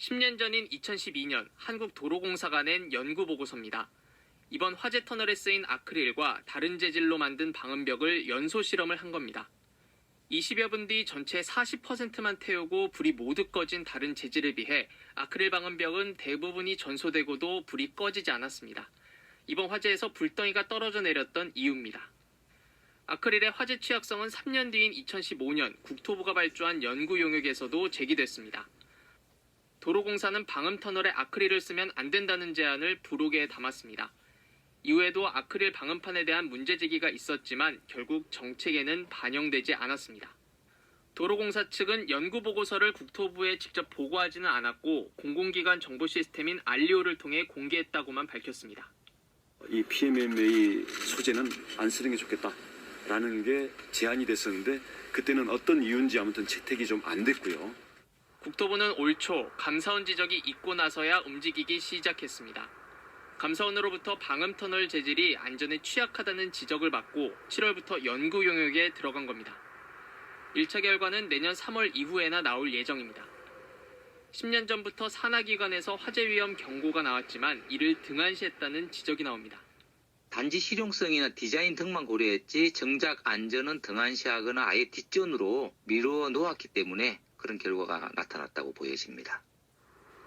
10년 전인 2012년 한국도로공사가 낸 연구 보고서입니다. 이번 화재 터널에 쓰인 아크릴과 다른 재질로 만든 방음벽을 연소 실험을 한 겁니다. 20여 분 뒤 전체 40%만 태우고 불이 모두 꺼진 다른 재질에 비해 아크릴 방음벽은 대부분이 전소되고도 불이 꺼지지 않았습니다. 이번 화재에서 불덩이가 떨어져 내렸던 이유입니다. 아크릴의 화재 취약성은 3년 뒤인 2015년 국토부가 발주한 연구 용역에서도 제기됐습니다. 도로공사는 방음 터널에 아크릴을 쓰면 안 된다는 제안을 부록에 담았습니다. 이후에도 아크릴 방음판에 대한 문제 제기가 있었지만 결국 정책에는 반영되지 않았습니다. 도로공사 측은 연구 보고서를 국토부에 직접 보고하지는 않았고 공공기관 정보 시스템인 알리오를 통해 공개했다고만 밝혔습니다. 이 PMMA 소재는 안 쓰는 게 좋겠다라는 게 제안이 됐었는데 그때는 어떤 이유인지 아무튼 채택이 좀 안 됐고요. 국토부는 올 초 감사원 지적이 있고 나서야 움직이기 시작했습니다. 감사원으로부터 방음터널 재질이 안전에 취약하다는 지적을 받고 7월부터 연구 용역에 들어간 겁니다. 1차 결과는 내년 3월 이후에나 나올 예정입니다. 10년 전부터 산하기관에서 화재 위험 경고가 나왔지만 이를 등한시했다는 지적이 나옵니다. 단지 실용성이나 디자인 등만 고려했지 정작 안전은 등한시하거나 아예 뒷전으로 미루어 놓았기 때문에 그런 결과가 나타났다고 보여집니다.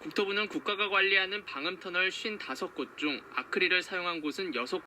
국토부는 국가가 관리하는 방음터널 55곳 중 아크릴을 사용한 곳은 6